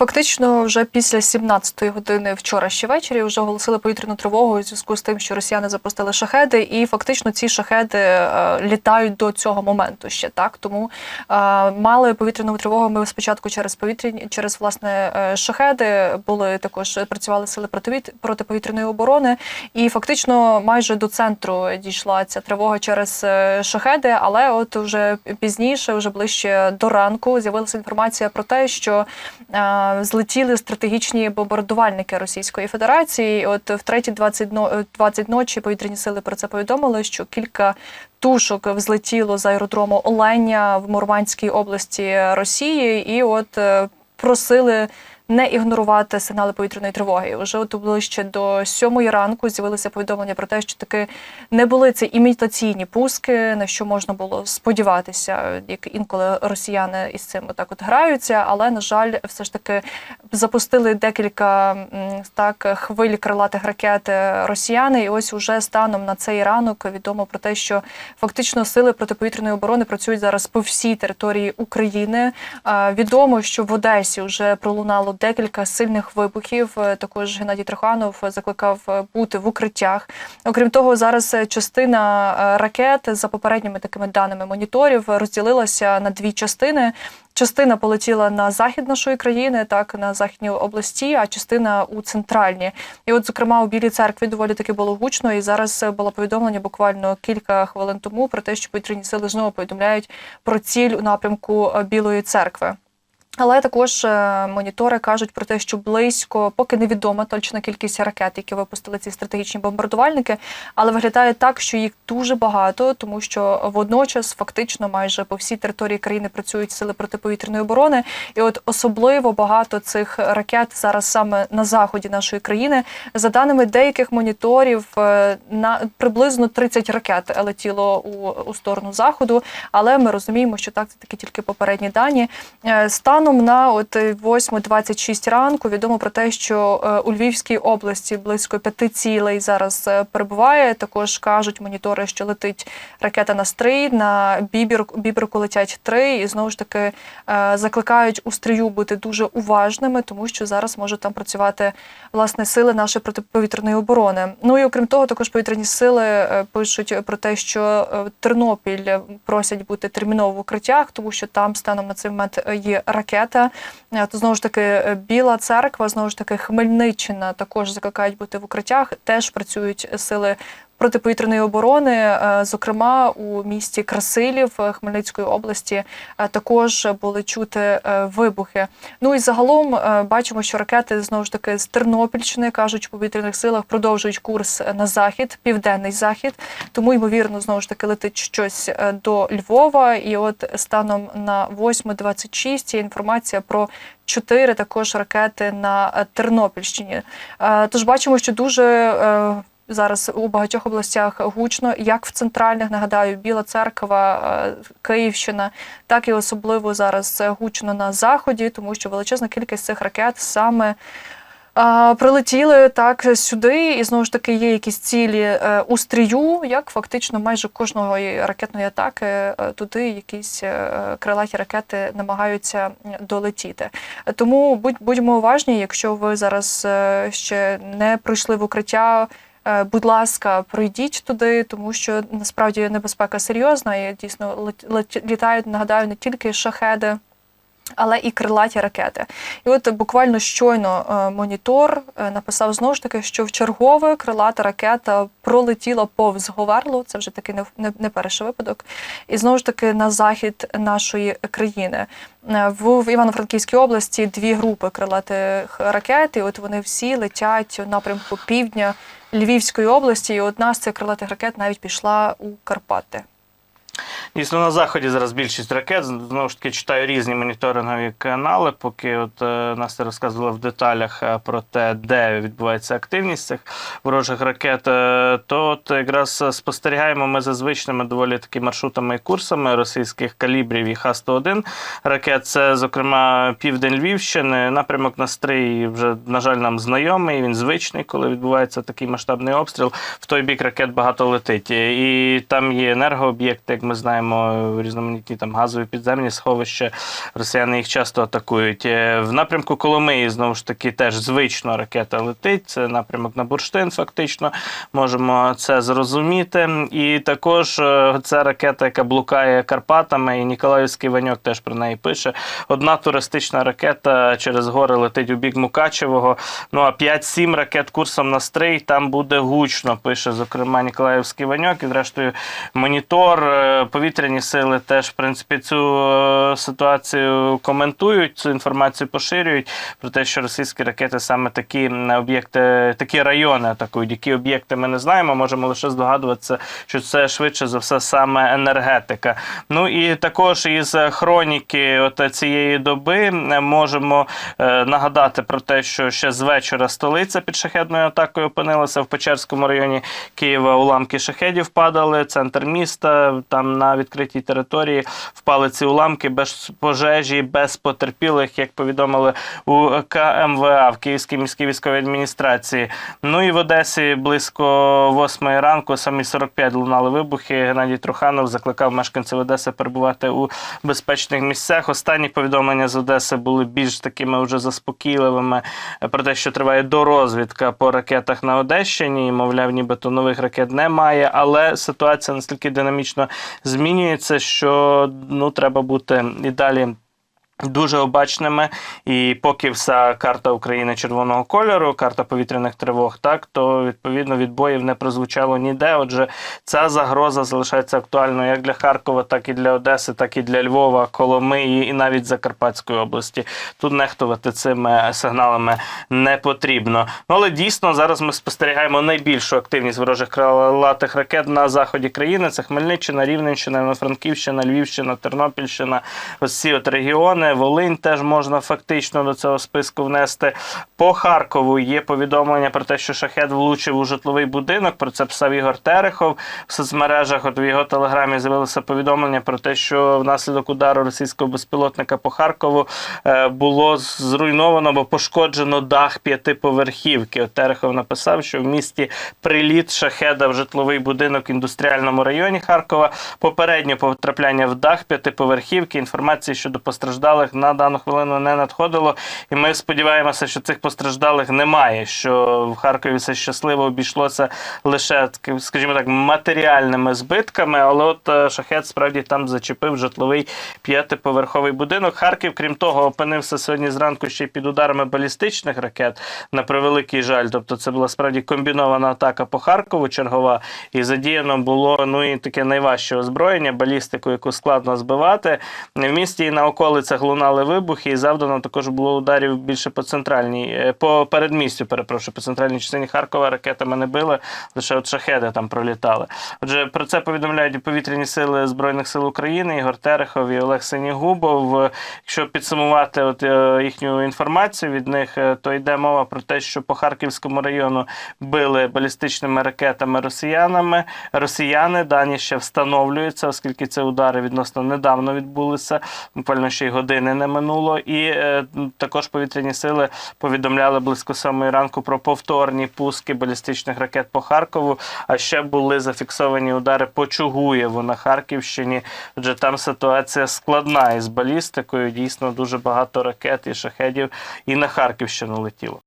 Фактично, вже після 17-ї години вчора ще ввечері вже оголосили повітряну тривогу у зв'язку з тим, що росіяни запустили шахеди, і фактично ці шахеди е, літають до цього моменту ще так. Тому е, мали повітряну тривогу. Ми спочатку через повітряні, через власне е, шахеди були також працювали сили противіт- протиповітряної оборони, і фактично майже до центру дійшла ця тривога через е, шахеди. Але от вже пізніше, вже ближче до ранку, з'явилася інформація про те, що е, злетіли стратегічні бомбардувальники Російської Федерації. От в 3.20 но- 20 ночі повітряні сили про це повідомили, що кілька тушок взлетіло з аеродрому Оленя в Мурманській області Росії, і от е, просили. Не ігнорувати сигнали повітряної тривоги. Вже от ближче до сьомої ранку з'явилися повідомлення про те, що таки не були це імітаційні пуски, на що можна було сподіватися, як інколи росіяни із цим так от граються. Але на жаль, все ж таки запустили декілька так хвиль крилатих ракет е, росіяни. І ось уже станом на цей ранок відомо про те, що фактично сили протиповітряної оборони працюють зараз по всій території України. Е, Відомо, що в Одесі вже пролунало декілька сильних вибухів. Е, Також Геннадій Троханов закликав е, бути в укриттях. Окрім того, зараз е, частина ракет за попередніми такими даними моніторів розділилася на дві частини. Частина полетіла на захід нашої країни, так на західні області, а частина у центральні. І от, зокрема, у Білій церкві доволі таки було гучно. І зараз було повідомлення буквально кілька хвилин тому про те, що повітряні сили знову повідомляють про ціль у напрямку Білої церкви. Але також е, монітори кажуть про те, що близько, поки невідома точна кількість ракет, які випустили ці стратегічні бомбардувальники, але виглядає так, що їх дуже багато, тому що водночас фактично майже по всій території країни працюють сили протиповітряної оборони. І от особливо багато цих ракет зараз саме на заході нашої країни. За даними деяких моніторів, е, на приблизно 30 ракет летіло у, у сторону заходу. Але ми розуміємо, що так це такі тільки попередні дані. Е, Станом на от 8.26 ранку відомо про те, що е, у Львівській області близько п'яти цілей зараз е, перебуває. Також кажуть монітори, що летить ракета на стрий, на бібір, біберку летять три, і знову ж таки е, закликають у стрію бути дуже уважними, тому що зараз можуть там працювати власне сили нашої протиповітряної оборони. Ну і окрім того, також повітряні сили е, пишуть про те, що е, Тернопіль просять бути терміново в укриттях, тому що там станом на цей момент е, є ракета. Е, То знову ж таки е, Біла церква, знову ж таки Хмельниччина також закликають бути в укриттях. Теж працюють сили протиповітряної оборони, е, зокрема у місті Красилів е, Хмельницької області, е, також були чути вибухи. Ну і загалом бачимо, що ракети знову ж таки з Тернопільщини кажуть у повітряних силах продовжують курс на захід, південний захід. Тому ймовірно знову ж таки летить щось до Львова. І от станом на 8.26 є інформація про чотири також ракети на Тернопільщині. Тож бачимо, що дуже зараз у багатьох областях гучно, як в центральних, нагадаю, Біла Церква, е, Київщина, так і особливо зараз е, гучно на заході, тому що величезна кількість цих ракет саме. Прилетіли так сюди, і знову ж таки є якісь цілі е, у стрію, як фактично майже кожної ракетної атаки е, туди якісь е, крилаті ракети намагаються долетіти. Тому будь, будьмо уважні, якщо ви зараз е, ще не пройшли в укриття. Е, Будь ласка, пройдіть туди, тому що насправді небезпека серйозна. І дійсно літають, нагадаю, не тільки шахеди, але і крилаті ракети. І от буквально щойно е, монітор е, написав знову ж таки, що в чергове крилата ракета пролетіла повз Говерло. Це вже такий не, перший випадок. І знову ж таки на захід нашої країни. Е, в Івано-Франківській області дві групи крилатих ракет, і от вони всі летять у напрямку півдня Львівської області. І одна з цих крилатих ракет навіть пішла у Карпати. Дійсно, на заході зараз більшість ракет. Знову ж таки, читаю різні моніторингові канали, поки от е, Настя розказувала в деталях е, про те, де відбувається активність цих ворожих ракет. е, То от якраз спостерігаємо ми за звичними доволі таки маршрутами і курсами російських калібрів і Х-101 ракет. Це, зокрема, південь Львівщини, напрямок на стрий вже, на жаль, нам знайомий. Він звичний, коли відбувається такий масштабний обстріл. В той бік ракет багато летить. І там є енергооб'єкти, як ми ми знаємо, різноманітні там газові підземні сховища. Росіяни їх часто атакують. Е, В напрямку Коломиї знову ж таки теж звично ракета летить. Це напрямок на бурштин, фактично. Можемо це зрозуміти. І також е, це ракета, яка блукає Карпатами, і Ніколаївський Ваньок теж про неї пише. Одна туристична ракета через гори летить у бік Мукачевого. Ну а 5-7 ракет курсом на стрий там буде гучно, пише зокрема Ніколаївський Ваньок. І зрештою монітор, е, повітряні сили теж в принципі цю е, ситуацію коментують, цю інформацію поширюють про те, що російські ракети саме такі об'єкти, такі райони атакують. Які об'єкти ми не знаємо, можемо лише здогадуватися, що це швидше за все саме енергетика. Ну і також із хроніки от цієї доби можемо е, нагадати про те, що ще з вечора столиця під шахедною атакою опинилася в Печерському районі Києва. Уламки шахедів падали, центр міста. Там на відкритій території впали ці уламки без пожежі, без потерпілих, як повідомили у КМВА в Київській міській військовій адміністрації. Ну і в Одесі близько 8 ранку, самі 45 лунали вибухи. Геннадій Труханов закликав мешканців Одеси перебувати у безпечних місцях. Останні повідомлення з Одеси були більш такими вже заспокійливими про те, що триває дорозвідка по ракетах на Одещині. Мовляв, нібито нових ракет немає. Але ситуація настільки динамічно змінюється, що ну треба бути і далі. Дуже обачними, і поки вся карта України червоного кольору, карта повітряних тривог, так то відповідно відбоїв не прозвучало ніде. Отже, ця загроза залишається актуальною як для Харкова, так і для Одеси, так і для Львова, Коломиї і навіть Закарпатської області. Тут нехтувати цими сигналами не потрібно. Ну але дійсно зараз ми спостерігаємо найбільшу активність ворожих крилатих ракет на заході країни. Це Хмельниччина, Рівненщина, Івано-Франківщина, Львівщина, Тернопільщина. Ось ці от регіони. Волинь теж можна фактично до цього списку внести. По Харкову є повідомлення про те, що шахет влучив у житловий будинок. Про це писав Ігор Терехов в соцмережах. От в його телеграмі з'явилося повідомлення про те, що внаслідок удару російського безпілотника по Харкову е, було зруйновано або пошкоджено дах п'ятиповерхівки. От Терехов написав, що в місті приліт шахеда в житловий будинок в індустріальному районі Харкова. Попереднє потрапляння в дах п'ятиповерхівки. Інформації щодо постраждалих на дану хвилину не надходило. І ми сподіваємося, що цих постраждалих немає. Що в Харкові все щасливо обійшлося лише скажімо так, матеріальними збитками. Але от е, шахет справді там зачепив житловий п'ятиповерховий будинок. Харків, крім того, опинився сьогодні зранку ще й під ударами балістичних ракет. На превеликий жаль. Тобто, це була справді комбінована атака по Харкову, чергова, і задіяно було ну і таке найважче озброєння, балістику, яку складно збивати. В місті і на околицях лунали вибухи, і завдано також було ударів більше по центральній, е, по передмістю, перепрошую, по центральній частині Харкова ракетами не били, лише от шахеди там пролітали. Отже, про це повідомляють повітряні сили Збройних сил України, Ігор Терехов і Олег Сенігубов. Е, Якщо підсумувати от, е, їхню інформацію від них, е, то йде мова про те, що по Харківському району били балістичними ракетами росіянами. Росіяни дані ще встановлюються, оскільки це удари відносно недавно відбулися, буквально ще й години не минуло. І е, також повітряні сили повідомляли близько самої ранку про повторні пуски балістичних ракет по Харкову. А ще були зафіксовані удари по Чугуєву на Харківщині. Отже, там ситуація складна із балістикою. Дійсно, дуже багато ракет і шахедів і на Харківщину летіло.